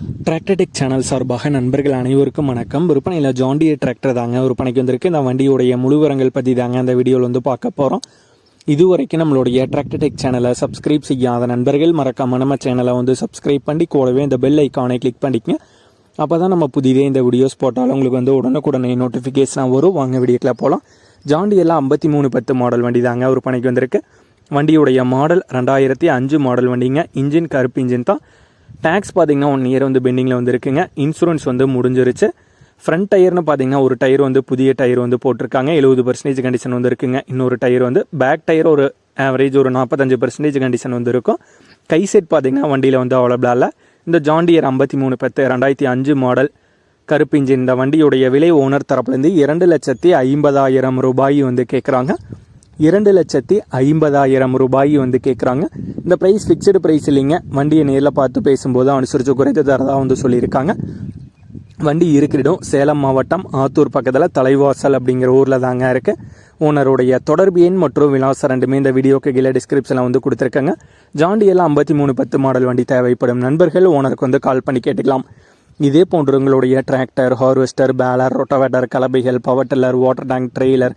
Tractor Tech channel சார்பாக நண்பர்கள் அனைவருக்கும் வணக்கம். விற்பனையில் ஜாண்டியர் டிராக்டர் தாங்க விற்பனைக்கு வந்திருக்கு. இந்த வண்டியுடைய முழுவரங்கள் பற்றி தாங்க அந்த வீடியோவில் வந்து பார்க்க போகிறோம் இதுவரைக்கும் நம்மளுடைய டிராக்டர்டெக் சேனலை சப்ஸ்கிரைப் செய்யாத நண்பர்கள் மறக்காம நம்ம சேனலை வந்து சப்ஸ்கிரைப் பண்ணி கூடவே இந்த பெல் ஐக்கானை கிளிக் பண்ணிக்கங்க. அப்போ தான் நம்ம புதிதே இந்த வீடியோஸ் போட்டாலும் உங்களுக்கு வந்து உடனுக்குடனே நோட்டிஃபிகேஷனாக வரும். வாங்க வீடியோக்கில் போகலாம் ஜாண்டியெல்லாம் ஐம்பத்தி மூணு பத்து மாடல் வண்டி தாங்க விற்பனைக்கு வந்திருக்கு. வண்டியுடைய மாடல் ரெண்டாயிரத்தி அஞ்சு மாடல் வண்டிங்க. இன்ஜின் கருப்பு இன்ஜின் தான். டேக்ஸ் பார்த்தீங்கன்னா ஒன் இயர் வந்து பெண்டிங்கில் வந்து இருக்குங்க இன்சூரன்ஸ் வந்து முடிஞ்சிருச்சு. ஃப்ரண்ட் டயர்னு பார்த்தீங்கன்னா ஒரு டயர் வந்து புதிய டயர் வந்து போட்டிருக்காங்க. எழுபது பர்சன்டேஜ் கண்டிஷன் வந்து இருக்குங்க இன்னொரு டயர் வந்து பேக் டயர் ஒரு ஆவரேஜ் ஒரு நாற்பத்தஞ்சு பர்சன்டேஜ் கண்டிஷன் வந்து இருக்கும் கை செட் பார்த்தீங்கன்னா வண்டியில் வந்து அவைலபிளாக இல்லை. இந்த ஜாண்டியர் ஐம்பத்தி மூணு பத்து ரெண்டாயிரத்தி அஞ்சு மாடல் கருப்பு இந்த வண்டியுடைய விலை ஓனர் தரப்புலேருந்து இரண்டு லட்சத்தி ஐம்பதாயிரம் ரூபாய் வந்து கேட்குறாங்க இரண்டு லட்சத்தி ஐம்பதாயிரம் ரூபாய் வந்து கேட்குறாங்க இந்த ப்ரைஸ் ஃபிக்ஸ்டு ப்ரைஸ் இல்லைங்க. வண்டியை நேரில் பார்த்து பேசும்போது அனுசரித்து குறைத்து தரதாக வந்து சொல்லியிருக்காங்க. வண்டி இருக்கிற இடம் சேலம் மாவட்டம் ஆத்தூர் பக்கத்தில் தலைவாசல் அப்படிங்கிற ஊரில் தாங்க இருக்குது ஓனருடைய தொடர்பு எண் மற்றும் விலாசம் ரெண்டுமே இந்த வீடியோக்கு கீழே டிஸ்கிரிப்ஷனில் வந்து கொடுத்துருக்காங்க. ஜாண்டியெல்லாம் ஐம்பத்தி மூணு பத்து மாடல் வண்டி தேவைப்படும். நண்பர்கள் ஓனருக்கு வந்து கால் பண்ணி கேட்டுக்கலாம். இதே போன்று உங்களுடைய tractor harvester baler rotavator கலபைகள் power tiller water tank trailer